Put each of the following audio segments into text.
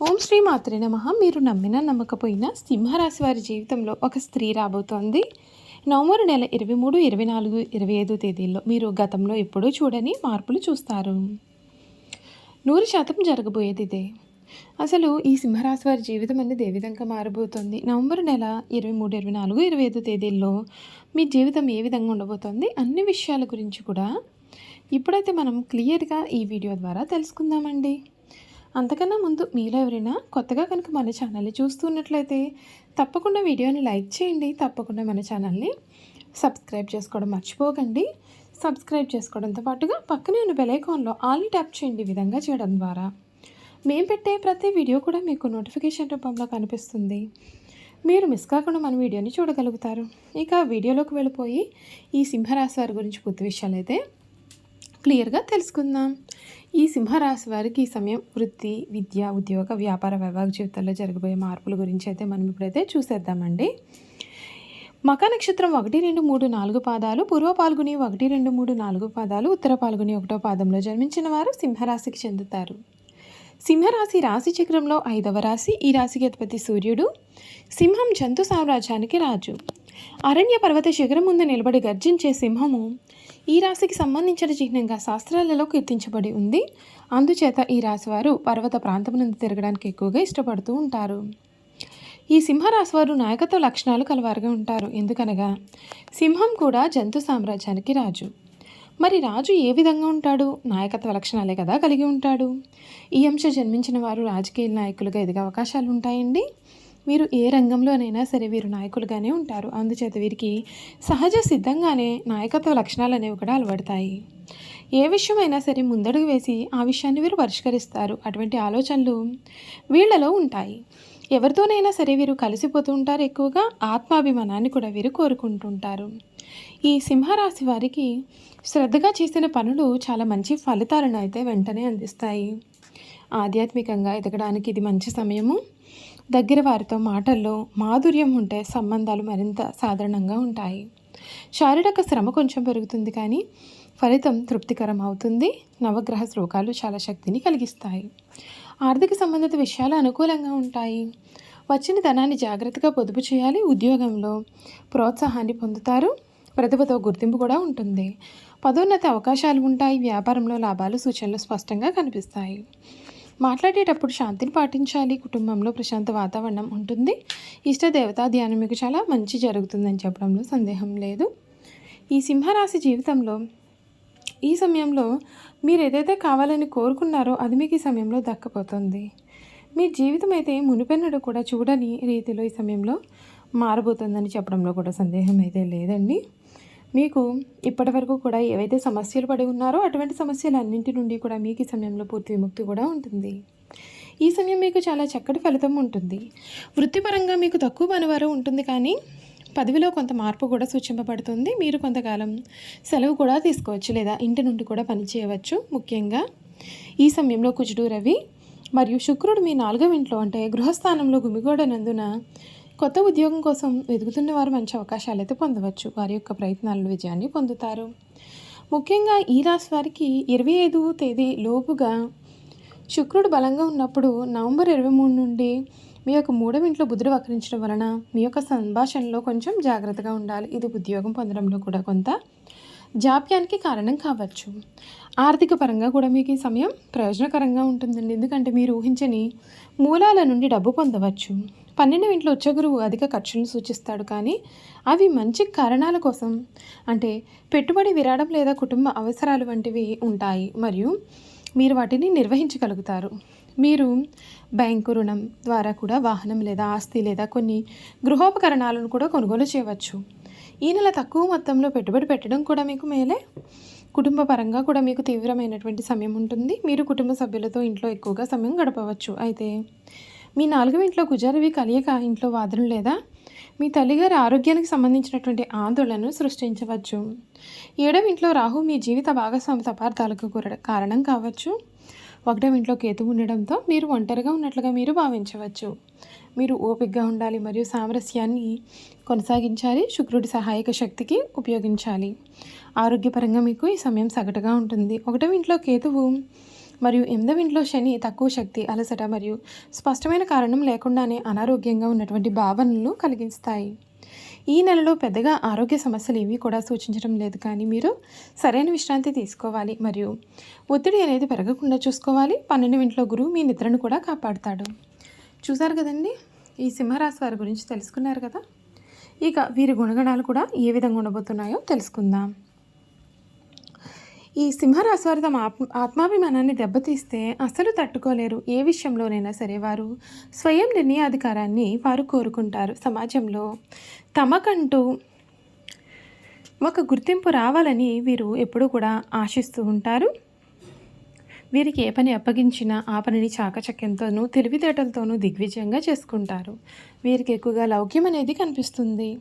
ఓం శ్రీ మాత్రే నమ. మీరు నమ్మిన నమ్మకపోయినా సింహరాశి వారి జీవితంలో ఒక స్త్రీ రాబోతోంది. నవంబర్ నెల ఇరవై మూడు ఇరవై నాలుగు ఇరవై ఐదు తేదీల్లో మీరు గతంలో ఎప్పుడూ చూడని మార్పులు చూస్తారు. నూరు శాతం జరగబోయేది ఇదే. అసలు ఈ సింహరాశి వారి జీవితం అనేది ఏ విధంగా మారబోతోంది? నవంబర్ నెల ఇరవై మూడు ఇరవై నాలుగు ఇరవై ఐదు తేదీల్లో మీ జీవితం ఏ విధంగా ఉండబోతోంది? అన్ని విషయాల గురించి కూడా ఇప్పుడైతే మనం క్లియర్గా ఈ వీడియో ద్వారా తెలుసుకుందామండి. అంతకన్నా ముందు మీలో ఎవరైనా కొత్తగా కనుక మన ఛానల్ని చూస్తున్నట్లయితే తప్పకుండా వీడియోని లైక్ చేయండి. తప్పకుండా మన ఛానల్ని సబ్స్క్రైబ్ చేసుకోవడం మర్చిపోకండి. సబ్స్క్రైబ్ చేసుకోవడంతో పాటుగా పక్కనే ఉన్న బెలైకాన్లో ఆల్ని ట్యాప్ చేయండి విధంగా చేయడం ద్వారా. మేము పెట్టే ప్రతి వీడియో కూడా మీకు నోటిఫికేషన్ రూపంలో కనిపిస్తుంది. మీరు మిస్ కాకుండా మన వీడియోని చూడగలుగుతారు. ఇక వీడియోలోకి వెళ్ళిపోయి ఈ సింహరాశి వారి గురించి పూర్తి విషయాలు అయితే క్లియర్గా తెలుసుకుందాం. ఈ సింహరాశి వారికి ఈ సమయం వృత్తి విద్య ఉద్యోగ వ్యాపార వైవాహిక జీవితాల్లో జరగబోయే మార్పుల గురించి అయితే మనం ఇప్పుడైతే చూసేద్దామండి. మక నక్షత్రం ఒకటి రెండు మూడు నాలుగు పాదాలు పూర్వ పాల్గొని ఒకటి రెండు మూడు నాలుగు పాదాలు ఉత్తర పాల్గొని ఒకటో పాదంలో జన్మించిన వారు సింహరాశికి చెందుతారు. సింహరాశి రాశి చక్రంలో ఐదవ రాశి ఈ రాశికి అధిపతి సూర్యుడు. సింహం జంతు సామ్రాజ్యానికి రాజు. అరణ్య పర్వత శిఖరం ముందు నిలబడి గర్జించే సింహము ఈ రాశికి సంబంధించిన చిహ్నంగా శాస్త్రాలలో కీర్తించబడి ఉంది. అందుచేత ఈ రాశి వారు పర్వత ప్రాంతం నుండి తిరగడానికి ఎక్కువగా ఇష్టపడుతూ ఉంటారు. ఈ సింహరాశివారు నాయకత్వ లక్షణాలు కలవారుగా ఉంటారు. ఎందుకనగా సింహం కూడా జంతు సామ్రాజ్యానికి రాజు. మరి రాజు ఏ విధంగా ఉంటాడు? నాయకత్వ లక్షణాలే కదా కలిగి ఉంటాడు. ఈ అంశ జన్మించిన వారు రాజకీయ నాయకులుగా ఎదిగే అవకాశాలు ఉంటాయండి. వీరు ఏ రంగంలోనైనా సరే వీరు నాయకులుగానే ఉంటారు. అందుచేత వీరికి సహజ సిద్ధంగానే నాయకత్వ లక్షణాలు అనేవి కూడా అలవడతాయి. ఏ విషయమైనా సరే ముందడుగు వేసి ఆ విషయాన్ని వీరు పరిష్కరిస్తారు. అటువంటి ఆలోచనలు వీళ్ళలో ఉంటాయి. ఎవరితోనైనా సరే వీరు కలిసిపోతూ ఉంటారు ఎక్కువగా. ఆత్మాభిమానాన్ని కూడా వీరు కోరుకుంటుంటారు. ఈ సింహరాశి వారికి శ్రద్ధగా చేసిన పనులు చాలా మంచి ఫలితాలను అయితే వెంటనే అందిస్తాయి. ఆధ్యాత్మికంగా ఎదగడానికి ఇది మంచి సమయము. దగ్గర వారితో మాటల్లో మాధుర్యం ఉంటే సంబంధాలు మరింత సాధారణంగా ఉంటాయి. శారీరక శ్రమ కొంచెం పెరుగుతుంది కానీ ఫలితం తృప్తికరం అవుతుంది. నవగ్రహ శ్లోకాలు చాలా శక్తిని కలిగిస్తాయి. ఆర్థిక సంబంధిత విషయాలు అనుకూలంగా ఉంటాయి. వచ్చిన ధనాన్ని జాగ్రత్తగా పొదుపు చేయాలి. ఉద్యోగంలో ప్రోత్సాహాన్ని పొందుతారు. ప్రతిభతో గుర్తింపు కూడా ఉంటుంది. పదోన్నతి అవకాశాలు ఉంటాయి. వ్యాపారంలో లాభాలు సూచనలు స్పష్టంగా కనిపిస్తాయి. మాట్లాడేటప్పుడు శాంతిని పాటించాలి కుటుంబంలో ప్రశాంత వాతావరణం ఉంటుంది. ఇష్ట దేవతా ధ్యానం మీకు చాలా మంచి జరుగుతుందని చెప్పడంలో సందేహం లేదు. ఈ సింహరాశి జీవితంలో ఈ సమయంలో మీరు ఏదైతే కావాలని కోరుకున్నారో అది మీకు ఈ సమయంలో దక్కపోతుంది. మీ జీవితం అయితే మునిపెన్నడు కూడా చూడని రీతిలో ఈ సమయంలో మారబోతుందని చెప్పడంలో కూడా సందేహం అయితే లేదండి. మీకు ఇప్పటి వరకు కూడా ఏవైతే సమస్యలు పడి ఉన్నారో అటువంటి సమస్యలన్నింటి నుండి కూడా మీకు ఈ సమయంలో పూర్తి విముక్తి కూడా ఉంటుంది. ఈ సమయం మీకు చాలా చక్కటి ఫలితం ఉంటుంది. వృత్తిపరంగా మీకు తక్కువ పనివారు ఉంటుంది కానీ పదవిలో కొంత మార్పు కూడా సూచింపబడుతుంది. మీరు కొంతకాలం సెలవు కూడా తీసుకోవచ్చు లేదా ఇంటి నుండి కూడా పని చేయవచ్చు. ముఖ్యంగా ఈ సమయంలో కుజుడు రవి మరియు శుక్రుడు మీ నాలుగవ ఇంట్లో అంటే గృహస్థానంలో గుమిగూడనందున కొత్త ఉద్యోగం కోసం వెతుకుతున్న వారు మంచి అవకాశాలు అయితే పొందవచ్చు. వారి యొక్క ప్రయత్నాలను విజయాన్ని పొందుతారు. ముఖ్యంగా ఈ రాశి వారికి ఇరవై ఐదు తేదీ లోపుగా శుక్రుడు బలంగా ఉన్నప్పుడు నవంబర్ ఇరవై మూడు నుండి మీ యొక్క మూడవ ఇంట్లో బుధుడు వక్రించడం వలన మీ యొక్క సంభాషణలో కొంచెం జాగ్రత్తగా ఉండాలి. ఇది ఉద్యోగం పొందడంలో కూడా కొంత జాప్యానికి కారణం కావచ్చు. ఆర్థిక పరంగా కూడా మీకు ఈ సమయం ప్రయోజనకరంగా ఉంటుందండి. ఎందుకంటే మీరు ఊహించని మూలాల నుండి డబ్బు పొందవచ్చు. పన్నెండు ఇంట్లో ఉచ్చగురువు అధిక ఖర్చులను సూచిస్తాడు కానీ అవి మంచి కారణాల కోసం. అంటే పెట్టుబడి విరాడం లేదా కుటుంబ అవసరాలు వంటివి ఉంటాయి. మరియు మీరు వాటిని నిర్వహించగలుగుతారు. మీరు బ్యాంకు రుణం ద్వారా కూడా వాహనం లేదా ఆస్తి లేదా కొన్ని గృహోపకరణాలను కూడా కొనుగోలు చేయవచ్చు. ఈ నెల తక్కువ మొత్తంలో పెట్టుబడి పెట్టడం కూడా మీకు మేలే. కుటుంబ పరంగా కూడా మీకు తీవ్రమైనటువంటి సమయం ఉంటుంది. మీరు కుటుంబ సభ్యులతో ఇంట్లో ఎక్కువగా సమయం గడపవచ్చు. అయితే మీ నాలుగవ ఇంట్లో గుజారవి కలియక ఇంట్లో వాదన లేదా? మీ తల్లిగారి ఆరోగ్యానికి సంబంధించినటువంటి ఆందోళనను సృష్టించవచ్చు. ఏడవ ఇంట్లో రాహు మీ జీవిత భాగస్వామి తపార్థాలకు కూర- కారణం కావచ్చు. ఒకటవ ఇంట్లో కేతు ఉండడంతో మీరు ఒంటరిగా ఉన్నట్లుగా మీరు భావించవచ్చు. మీరు ఓపికగా ఉండాలి మరియు సామరస్యాన్ని కొనసాగించాలి శుక్రుడి సహాయక శక్తికి ఉపయోగించాలి. ఆరోగ్యపరంగా మీకు ఈ సమయం సగటుగా ఉంటుంది. ఒకటవ ఇంట్లో కేతువు మరియు ఎనిమిదవ ఇంట్లో శని తక్కువ శక్తి అలసట మరియు స్పష్టమైన కారణం లేకుండానే అనారోగ్యంగా ఉన్నటువంటి భావనలు కలిగిస్తాయి. ఈ నెలలో పెద్దగా ఆరోగ్య సమస్యలు ఏవి కూడా సూచించడం లేదు. కానీ మీరు సరైన విశ్రాంతి తీసుకోవాలి మరియు ఒత్తిడి అనేది పెరగకుండా చూసుకోవాలి. పన్నెండు ఇంట్లో గురువు మీ నిద్రను కూడా కాపాడుతాడు. చూసారు కదండి? ఈ సింహరాశి వారి గురించి తెలుసుకున్నారు కదా? ఇక వీరి గుణగణాలు కూడా ఏ విధంగా ఉండబోతున్నాయో తెలుసుకుందాం. ఈ సింహరాశి ఆత్మ ఆత్మాభిమానాన్ని దెబ్బతీస్తే అసలు తట్టుకోలేరు. ఏ విషయంలోనైనా సరే వారు స్వయం నిర్ణయాధికారాన్ని వారు కోరుకుంటారు సమాజంలో. తమకంటూ ఒక గుర్తింపు రావాలని వీరు ఎప్పుడూ కూడా ఆశిస్తూ ఉంటారు. వీరికి ఏ పని అప్పగించినా ఆ పనిని చాకచక్యంతోనూ తెలివితేటలతోనూ దిగ్విజయంగా చేసుకుంటారు. వీరికి ఎక్కువగా లౌక్యం అనేది కనిపిస్తుంది.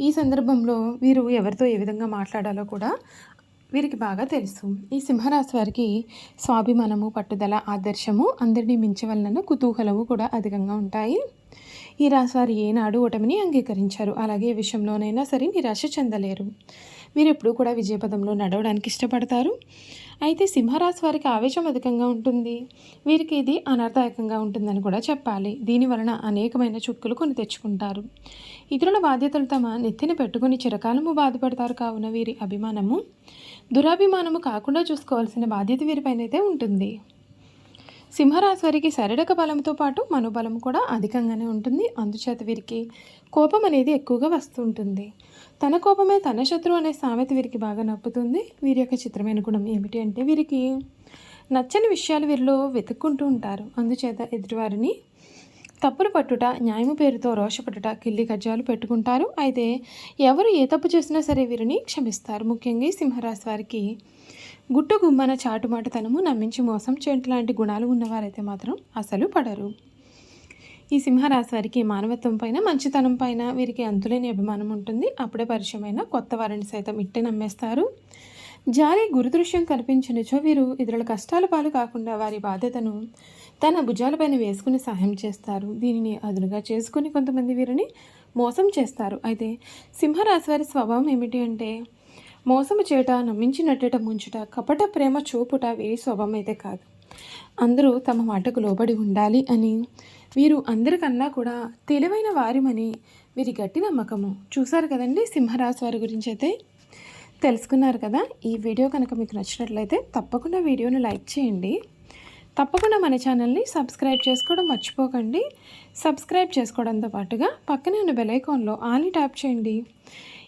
ఈ సందర్భంలో వీరు ఎవరితో ఏ విధంగా మాట్లాడాలో కూడా వీరికి బాగా తెలుసు. ఈ సింహరాశి వారికి స్వాభిమానము పట్టుదల ఆదర్శము అందరినీ మించవలన కుతూహలము కూడా అధికంగా ఉంటాయి. ఈ రాశి వారు ఏనాడు ఓటమిని అంగీకరించారు. అలాగే ఏ విషయంలోనైనా సరే నిరాశ చెందలేరు. మీరు ఎప్పుడూ కూడా విజయపదంలో నడవడానికి ఇష్టపడతారు. అయితే సింహరాశి వారికి ఆవేశం అధికంగా ఉంటుంది. వీరికి ఇది అనర్థాయకంగా ఉంటుందని కూడా చెప్పాలి. దీని వలన అనేకమైన చుక్కులు కొని తెచ్చుకుంటారు. ఇతరుల బాధ్యతలు తమ నెత్తిన పెట్టుకుని చిరకాలము బాధపడతారు కావున వీరి అభిమానము దురాభిమానము కాకుండా చూసుకోవాల్సిన బాధ్యత వీరిపైన అయితే ఉంటుంది. సింహరాశి వారికి శారీరక బలంతో పాటు మనోబలం కూడా అధికంగానే ఉంటుంది. అందుచేత వీరికి కోపం అనేది ఎక్కువగా వస్తుంటుంది తన కోపమే తన శత్రువు అనే సామెత వీరికి బాగా నప్పుతుంది. వీరి యొక్క చిత్రమైన గుణం ఏమిటి అంటే వీరికి నచ్చని విషయాలు వీరిలో వెతుక్కుంటూ ఉంటారు. అందుచేత ఎదుటివారిని తప్పులు పట్టుట న్యాయము పేరుతో రోషపట్టుట కిల్లి కజ్జాలు పెట్టుకుంటారు. అయితే ఎవరు ఏ తప్పు చేసినా సరే వీరిని క్షమిస్తారు. ముఖ్యంగా సింహరాశి వారికి గుట్టు గుమ్మన చాటుమాటతనము నమ్మించి మోసం చేయటం లాంటి గుణాలు ఉన్నవారైతే మాత్రం అసలు పడరు. ఈ సింహరాశి వారికి మానవత్వం పైన మంచితనం పైన వీరికి అంతులేని అభిమానం ఉంటుంది. అప్పుడే పరిచయమైన కొత్త వారిని సైతం ఇట్టే నమ్మేస్తారు. జారి గురుదృశ్యం కనిపించినచో వీరు ఇతరుల కష్టాల పాలు కాకుండా వారి బాధ్యతను తన భుజాలపైన వేసుకుని సహాయం చేస్తారు. దీనిని అదునుగా చేసుకుని కొంతమంది వీరిని మోసం చేస్తారు. అయితే సింహరాశి వారి స్వభావం ఏమిటి అంటే మోసము చేట నమ్మించినట్టేట ముంచుట కపట ప్రేమ చూపుట వీరి స్వభావం అయితే కాదు. అందరూ తమ మాటకు లోబడి ఉండాలి అని వీరు అందరికన్నా కూడా తెలివైన వారిమని వీరి గట్టి నమ్మకము. చూశారు కదండి సింహరాశి వారి గురించి అయితే? తెలుసుకున్నారు కదా? ఈ వీడియో కనుక మీకు నచ్చినట్లయితే తప్పకుండా వీడియోని లైక్ చేయండి. తప్పకుండా మన ఛానల్ని సబ్స్క్రైబ్ చేసుకోవడం మర్చిపోకండి. సబ్స్క్రైబ్ చేసుకోవడంతో పాటుగా పక్కనే ఉన్న బెల్ ఐకాన్లో ఆల్ని ట్యాప్ చేయండి.